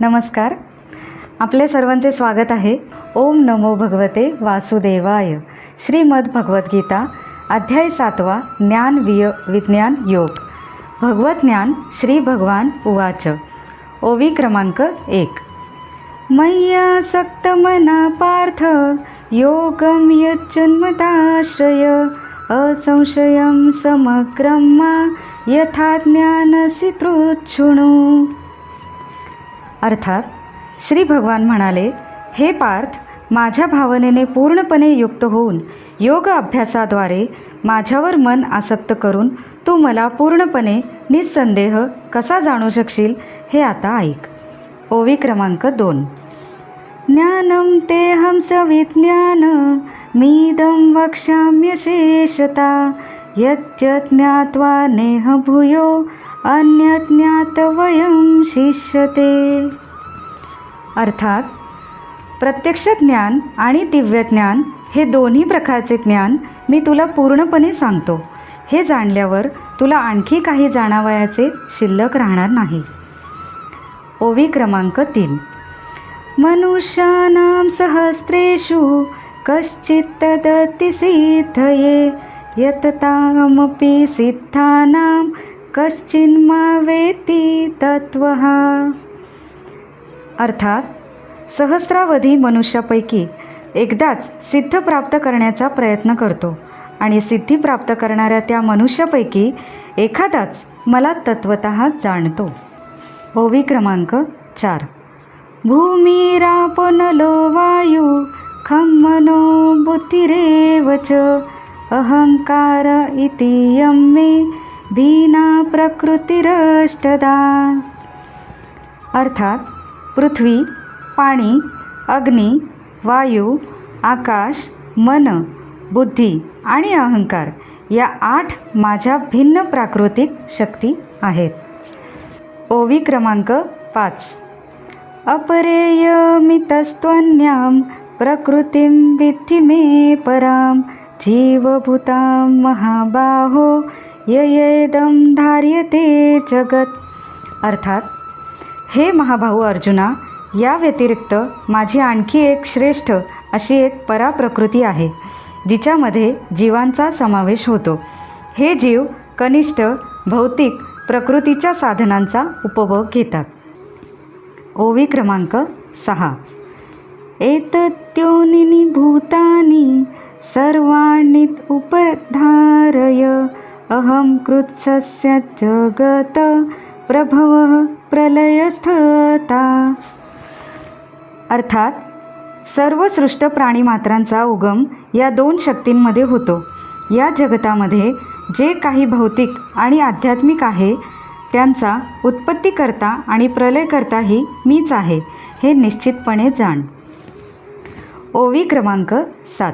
नमस्कार. आपले सर्वांचे स्वागत आहे. ओम नमो भगवते वासुदेवाय. श्रीमद भगवद्गीता अध्याय सातवा ज्ञान विय विज्ञान योग. भगवत ज्ञान श्री भगवान उवाच. ओवी क्रमांक एक. मय्यासक्तमना पार्थ योगं यच्चन्मताश्रय असंशयं समग्रं यथा ज्ञानसि तृच्छृणु अर्थात श्री भगवान म्हणाले हे पार्थ माझ्या भावनेने पूर्णपणे युक्त होऊन योग अभ्यासाद्वारे माझ्यावर मन आसक्त करून तू मला पूर्णपणे निसंदेह कसा जाणू शकशील हे आता ऐक. ओवी क्रमांक दोन. ज्ञानं तेऽहं सविज्ञान मीदं वक्ष्याम्यशेषता यच्च ज्ञात्वा नेह भूयो अन्यज्ञातवयं शिष्यते। अर्थात प्रत्यक्ष ज्ञान आणि दिव्य ज्ञान हे दोन्ही प्रकारचे ज्ञान मी तुला पूर्णपणे सांगतो. हे जाणल्यावर तुला आणखी काही जाणावयाचे शिल्लक राहणार नाही. ओवी क्रमांक तीन. मनुष्यानां सहस्रेषु कश्चित् तदति सिद्धये यततामपि सिद्धानां कश्चिन्मा वेति तत्त्वः। अर्थात सहस्रावधी मनुष्यापैकी एकदाच सिद्ध प्राप्त करण्याचा प्रयत्न करतो आणि सिद्धी प्राप्त करणाऱ्या त्या मनुष्यापैकी एखादाच मला तत्वत जाणतो. ओवी क्रमांक चार. भूमिरापनलो वायू खम्मनो बुद्धिरेवच अहंकार इति यम्मे मे भीना प्रकृतिरष्टदा. अर्थात पृथ्वी पाणी अग्नी वायू आकाश मन बुद्धी आणि अहंकार या आठ माझ्या भिन्न प्राकृतिक शक्ती आहेत. ओवी क्रमांक पाच. अपरेयमितस्त्वन्यां प्रकृतिं विद्धि मे परां जीवभूतां महाबाहो ययेदं धार्यते जगत. अर्थात हे महाभाऊ अर्जुना या व्यतिरिक्त माझी आणखी एक श्रेष्ठ अशी एक पराप्रकृती आहे जिच्यामध्ये जीवांचा समावेश होतो. हे जीव कनिष्ठ भौतिक प्रकृतीच्या साधनांचा उपभोग घेतात. ओवी क्रमांक सहा. एतत्योनिनी भूतानी सर्वाणि उपधारय अहं कृत्सस्य जगत प्रभव प्रलयस्थता. अर्थात सर्व सृष्ट प्राणीमात्रांचा उगम या दोन शक्तींमध्ये होतो. या जगतामध्ये जे काही भौतिक आणि आध्यात्मिक आहे त्यांचा उत्पत्तीकर्ता आणि प्रलयकर्ताही मीच आहे हे निश्चितपणे जाण. ओवी क्रमांक सात.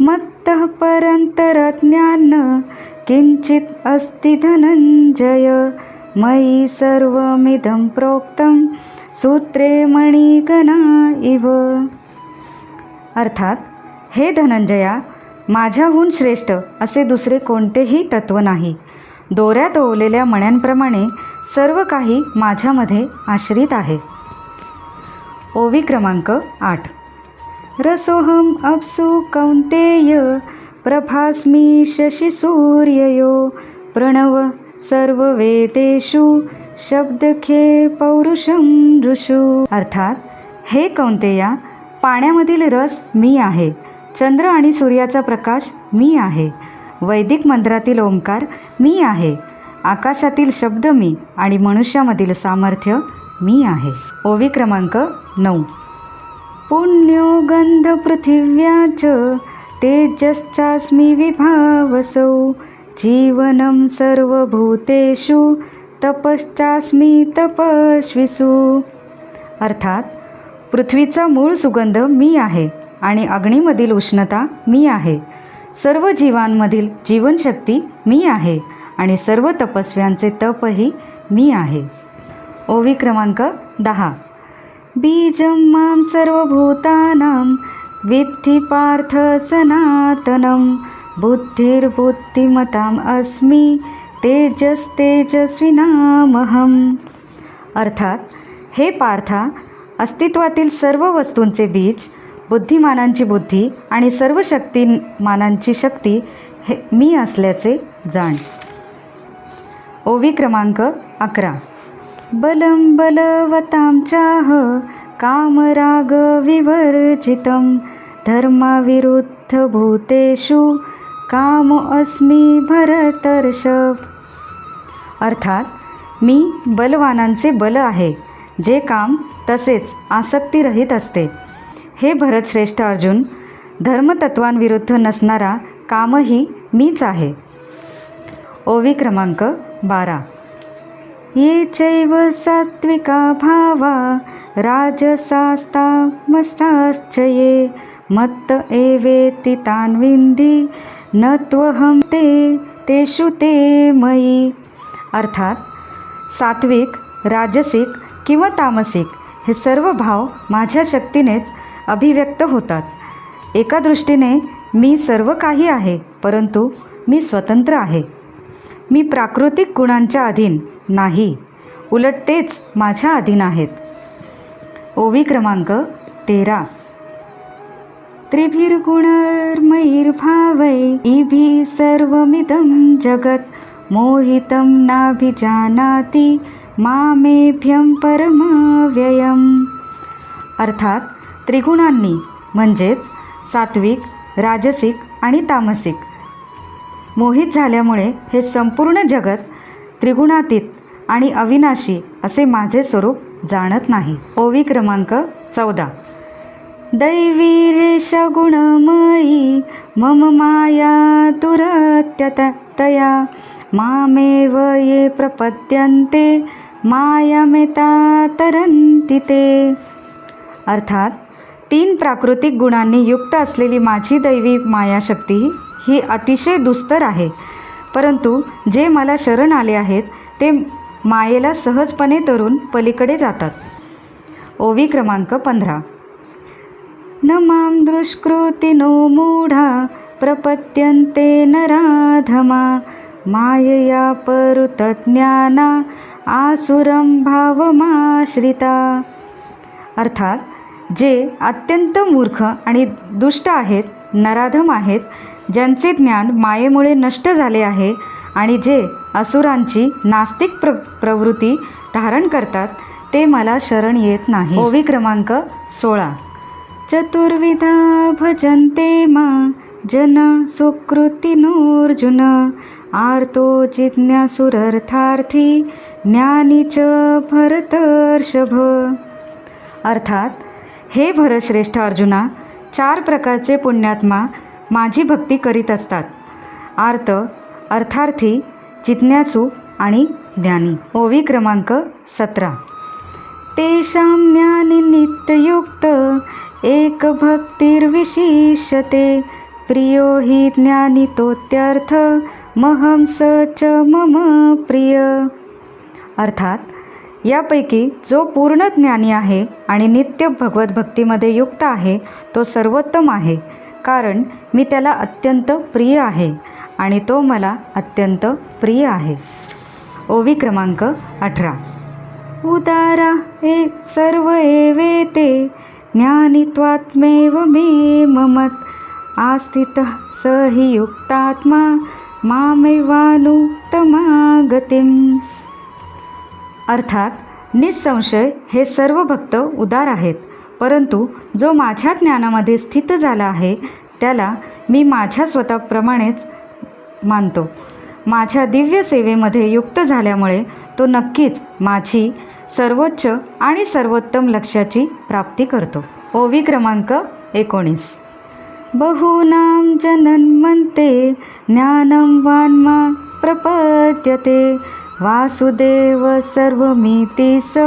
मत्तः परन्तरज्ञान किंचित अस्ति धनंजय. मयि सर्वमिदं प्रोक्तं सूत्रे मणिगणा इव। अर्थात हे धनंजया माझ्याहून श्रेष्ठ असे दुसरे कोणतेही तत्व नाही. दोऱ्यात ओवलेल्या मण्यांप्रमाणे सर्व काही माझ्यामध्ये आश्रित आहे. ओवी क्रमांक आठ. रसोहम अप्सु कौंतेय प्रभास्मी शशी सूर्ययो सर्व सर्ववेदेषु शब्दखे पौरुषम ऋषू। अर्थात हे कौंतेया पाण्यामधील रस मी आहे चंद्र आणि सूर्याचा प्रकाश मी आहे वैदिक मंत्रातील ओंकार मी आहे आकाशातील शब्द मी आणि मनुष्यामधील सामर्थ्य मी आहे। ओवी क्रमांक नऊ। पुण्यो गंधपृथिव्या च तेजश्चास्मि विभावसौ जीवनं सर्वभूतेषु तपश्चास्मी तपस्विसू अर्थात पृथ्वीचा मूळ सुगंध मी आहे आणि अग्नीमधील उष्णता मी आहे. सर्व जीवांमधील जीवनशक्ती मी आहे आणि सर्व तपस्व्यांचे तपही मी आहे. ओवी क्रमांक दहा. बीजं मां सर्वभूतानां विद्धि पार्थ सनातनं बुद्धिर्बुद्धिमताम् अस्मि तेजस्तेजस्विनामहम। अर्थात हे पार्था अस्तित्वातील सर्व वस्तूंचे बीज बुद्धिमानांची बुद्धी आणि सर्व शक्तिमानांची शक्ती हे मी असल्याचे जाण. ओवी क्रमांक अकरा. बलं बलवतां चाह कामराग विवर्जितं धर्माविरुद्धभूतेषु काम अस्मी भरतर्षभ अर्थात मी बलवानांचे बल आहे जे काम तसेच आसक्तीरहित असते. हे भरतश्रेष्ठ अर्जुन धर्मतत्वांविरुद्ध नसणारा कामही मीच आहे. ओवी क्रमांक बारा. ये चैव सात्विका भावा राजसास्तामसाश्च ये मत्त एवेति तान्विन्दी न त्वहं ते तेषु ते मयी। अर्थात सात्विक राजसिक किंवा तामसिक हे सर्व भाव माझ्या शक्तीनेच अभिव्यक्त होतात. एका दृष्टीने मी सर्व काही आहे परंतु मी स्वतंत्र आहे. मी प्राकृतिक गुणांच्या अधीन नाही उलट तेच माझ्या अधीन आहेत. ओवी क्रमांक तेरा. त्रिभिर्गुणर्मैर्भावै इभि सर्वमिदं जगत्। मोहितं नाभिजानाति मामेभ्यं परमव्ययम्। अर्थात त्रिगुणांनी म्हणजेच सात्विक राजसिक आणि तामसिक। मोहित झाल्यामुळे हे संपूर्ण जगत त्रिगुणातीत आणि अविनाशी असे माझे स्वरूप जाणत नाही। ओवी क्रमांक चौदा। दैवीरेश गुणमयी मम माया दुरत्यतया मामेव ये प्रपद्यन्ते मायामेता तरंती ते। अर्थात तीन प्राकृतिक गुणांनी युक्त असलेली माझी दैवी मायाशक्ती ही अतिशय दुस्तर आहे. परंतु जे मला शरण आले आहेत ते मायेला सहजपणे तरून पलीकडे जातात. ओवी क्रमांक पंधरा. न मां दुष्कृतिनो मूढा प्रपद्यन्ते नराधमा मायया परुतज्ञाना आसुरं भावमाश्रिता। अर्थात जे अत्यंत मूर्ख आणि दुष्ट आहेत नराधम आहेत ज्यांचे ज्ञान मायेमुळे नष्ट झाले आहे आणि जे असुरांची नास्तिक प्र प्रवृत्ती धारण करतात ते मला शरण येत नाही. ओवी क्रमांक सोळा. चतुर्विधा भजन्ते मा जन सुकृतिनोर्जुन आर्तो जिज्ञासुरर्थार्थी ज्ञानी च भरतर्षभ। अर्थात हे भरश्रेष्ठ अर्जुना चार प्रकारचे पुण्यात्मा माझी भक्ती करीत असतात. आर्त अर्थार्थी जिज्ञासू आणि ज्ञानी. ओवी क्रमांक सतरा. तेषां ज्ञानी नित्ययुक्त एक भक्तिर्विशिष्यते प्रियो हि ज्ञानितोत्यर्थ महं स च मम प्रिय. अर्थात यापैकी जो पूर्ण ज्ञानी आहे आणि नित्य भगवत भक्तीमध्ये युक्त आहे तो सर्वोत्तम आहे कारण मी त्याला अत्यंत प्रिय आहे आणि तो मला अत्यंत प्रिय आहे. ओवी क्रमांक अठरा. उदारा हे सर्व एवेते ज्ञानित्वात्मेव मे ममत। आस्थितः स हि युक्तात्मा मामेवानुत्तमागतिम्। अर्थात निसंशय हे सर्व भक्त उदार आहेत परंतु जो माझ्या ज्ञानामध्ये स्थित झाला आहे त्याला मी माझ्या स्वतःप्रमाणेच मानतो. माझ्या दिव्य सेवेमध्ये युक्त झाल्यामुळे तो नक्कीच माझी सर्वोच्च आणि सर्वोत्तम लक्ष्याची प्राप्ती करतो. ओवी क्रमांक एकोणीस. बहूनां जनन्मन्ते ज्ञानं वान्मा प्रपद्यते. वासुदेव सर्वमिति स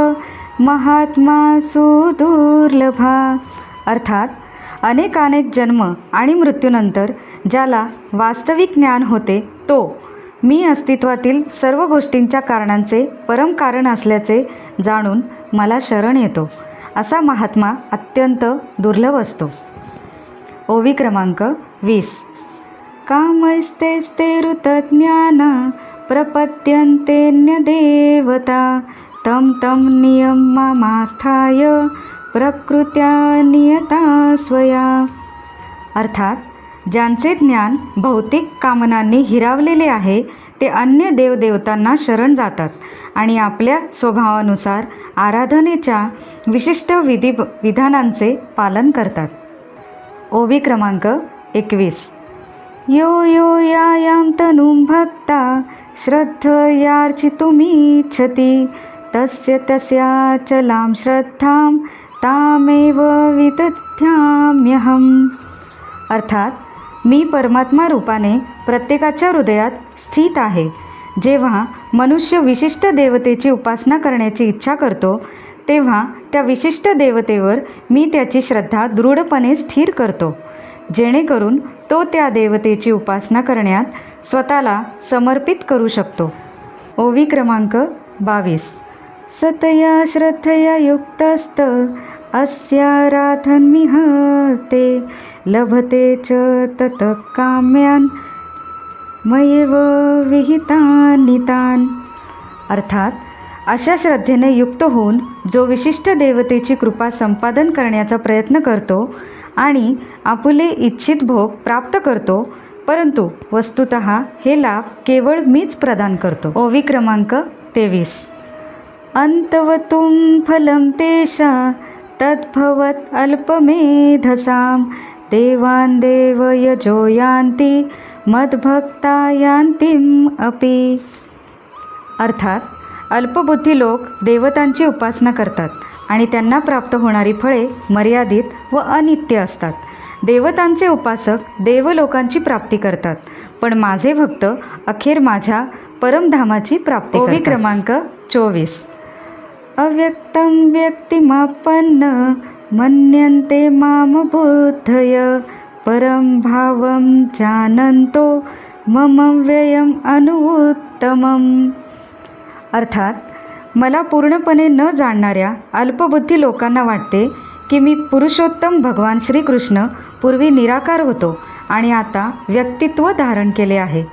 महात्मा सुदुर्लभा अर्थात अनेकानेक जन्म आणि मृत्यूनंतर ज्याला वास्तविक ज्ञान होते तो मी अस्तित्वातील सर्व गोष्टींच्या कारणांचे परम कारण असल्याचे जाणून मला शरण येतो. असा महात्मा अत्यंत दुर्लभ असतो. ओवी क्रमांक वीस. कामैस्तेस्ते ऋतज्ञान प्रपद्यन्तेऽन्यदेवता तं तं नियमामास्थाय प्रकृत्या नियता स्वया. अर्थात ज्यांचे ज्ञान भौतिक कामनांनी हिरावलेले आहे ते अन्य देवदेवतांना शरण जातात. आणि आपल्या स्वभावानुसार आराधनेच्या विशिष्ट विधी विधानांचे पालन करतात. ओवी क्रमांक एकवीस. यो यो यायां तनुं भक्ता श्रद्धयार्चितुमीच्छति तस्य तस्याचलां श्रद्धां तामेव विदध्याम्यहम्. अर्थात मी परमात्मा रूपाने प्रत्येकाच्या हृदयात स्थित आहे. जेव्हा मनुष्य विशिष्ट देवतेची उपासना करण्याची इच्छा करतो तेव्हा त्या विशिष्ट देवतेवर मी त्याची श्रद्धा दृढपणे स्थिर करतो. जेणेकरून तो त्या देवतेची उपासना करण्यात स्वतःला समर्पित करू शकतो. ओवी क्रमांक बावीस. सतया श्रद्धया युक्तस्त अस्याराधन्मिह ते लभते च तत काम्यान मयेव विहितानितान. अर्थात अशा श्रद्धेने युक्त होऊन जो विशिष्ट देवतेची कृपा संपादन करण्याचा प्रयत्न करतो आणि आपुले इच्छित भोग प्राप्त करतो परंतु वस्तुत हे लाभ केवळ मीच प्रदान करतो. ओवी क्रमांक तेवीस. अंतवतुं फलं तेषा तद्भवत् अल्पमेधसां देवान् देवयजो यान्ति मद्भक्ता यान्तिम् अपि. अर्थात अल्पबुद्धी लोक देवतांची उपासना करतात आणि त्यांना प्राप्त होणारी फळे मर्यादित व अनित्य असतात. देवतांचे उपासक देवलोकांची प्राप्ती करतात पण माझे भक्त अखेर माझ्या परमधामाची प्राप्ती ओवी क्रमांक चोवीस. अव्यक्तं व्यक्तिमापन्न मन्यन्ते माम बुद्धय परं भावं जानन्तो मम व्ययम अनुत्तमम. अर्थात मला पूर्णपणे न जाणणाऱ्या अल्पबुद्धी लोकांना वाटते की मी पुरुषोत्तम भगवान श्रीकृष्ण पूर्वी निराकार होतो आणि आता व्यक्तित्व धारण केले आहे.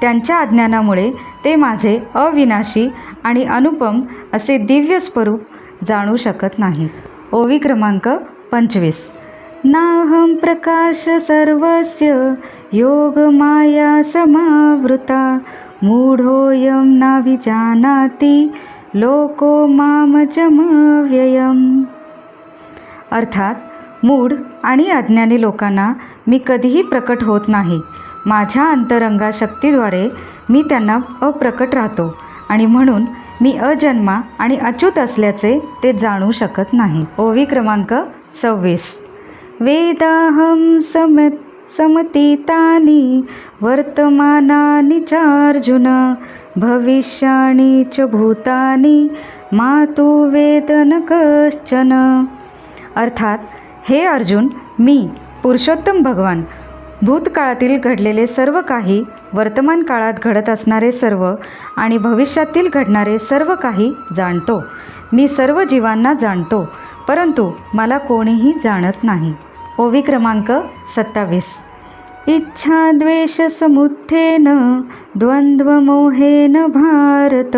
त्यांच्या अज्ञानामुळे ते माझे अविनाशी आणि अनुपम असे दिव्य स्वरूप जाणू शकत नाही ओवी क्रमांक पंचवीस. नाहं प्रकाश सर्वस्य योगमाया समावृता। मूढोऽयं नाभिजानाति लोको मामजमव्ययम् अर्थात मूढ आणि अज्ञानी लोकांना मी कधीही प्रकट होत नाही. माझ्या अंतरंगा शक्तीद्वारे मी त्यांना अप्रकट राहतो आणि म्हणून मी अजन्मा आणि अच्युत असल्याचे ते जाणू शकत नाही. ओवी क्रमांक सव्वीस. वेदाहं सम समतीतानि वर्तमानानि चार्जुन भविष्याणि च भूतानि मातु वेद न कश्चन। अर्थात हे अर्जुन मी पुरुषोत्तम भगवान भूतकाळातील घडलेले सर्व काही वर्तमान काळात घडत असणारे सर्व आणि भविष्यातील घडणारे सर्व काही जाणतो. मी सर्व जीवांना जाणतो. परंतु मला कोणीही जाणत नाही. ओवी क्रमांक सत्तावीस. द्वंद्व मोहेन भारत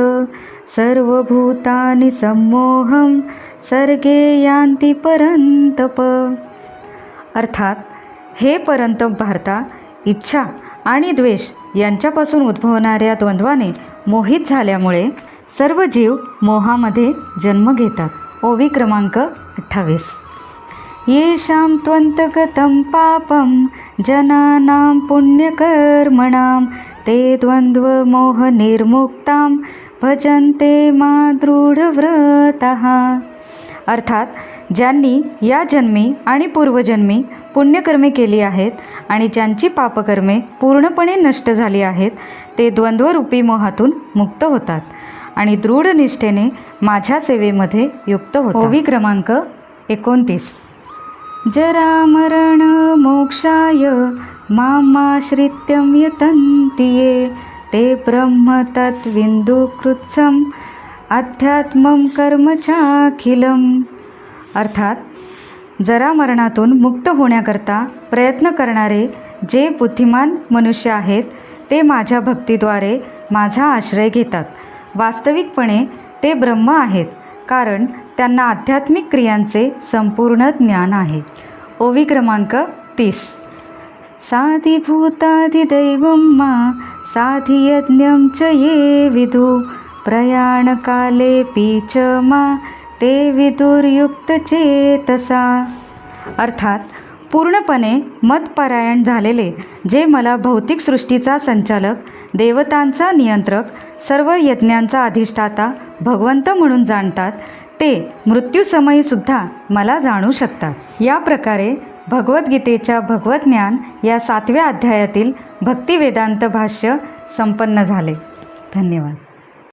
सर्वभूतानि संमोहम सर्गे यांती परंतप अर्थात हे परंतप भारता इच्छा आणि द्वेष यांच्यापासून उद्भवणाऱ्या द्वंद्वाने मोहित झाल्यामुळे सर्व जीव मोहामध्ये जन्म घेतात. ओवी क्रमांक अठ्ठावीस. येषां त्वन्तगतं पापं जनानां पुण्यकर्मणां ते द्वन्द्वमोहनिर्मुक्तां भजन्ते मा दृढव्रतः. अर्थात ज्यांनी या जन्मी आणि पूर्वजन्मी पुण्यकर्मे केली आहेत आणि ज्यांची पापकर्मे पूर्णपणे नष्ट झाली आहेत ते द्वंद्वरूपी मोहातून मुक्त होतात. आणि दृढ निष्ठेने माझ्या सेवेमध्ये युक्त होतात ओवी क्रमांक एकोणतीस. जरामरणमोक्षाय मामाश्रित्यं मामाश्रित्यम यतंतिये ते ब्रह्म तत्विन्दुकृत्सम् अध्यात्मं कर्म चाखिलम्. अर्थात जरामरणातून मुक्त होण्याकरता प्रयत्न करणारे जे बुद्धिमान मनुष्य आहेत ते माझ्या भक्तीद्वारे माझा आश्रय घेतात. वास्तविकपणे ते ब्रह्म आहेत कारण त्यांना आध्यात्मिक क्रियांचे संपूर्ण ज्ञान आहे. ओवी क्रमांक तीस. साधिभूताधिदैवं मा साधियज्ञं च ये विदु प्रयाणकालेऽपि च मा ते विदुर्युक्तचेतसा. अर्थात पूर्णपणे मतपरायण झालेले जे मला भौतिक सृष्टीचा संचालक देवतांचा नियंत्रक सर्व यज्ञांचा अधिष्ठाता भगवंत म्हणून जाणतात ते मृत्यूसमयीसुद्धा मला जाणू शकतात. या प्रकारे भगवद्गीतेच्या भगवतज्ञान या सातव्या अध्यायातील भक्तिवेदांत भाष्य संपन्न झाले. धन्यवाद.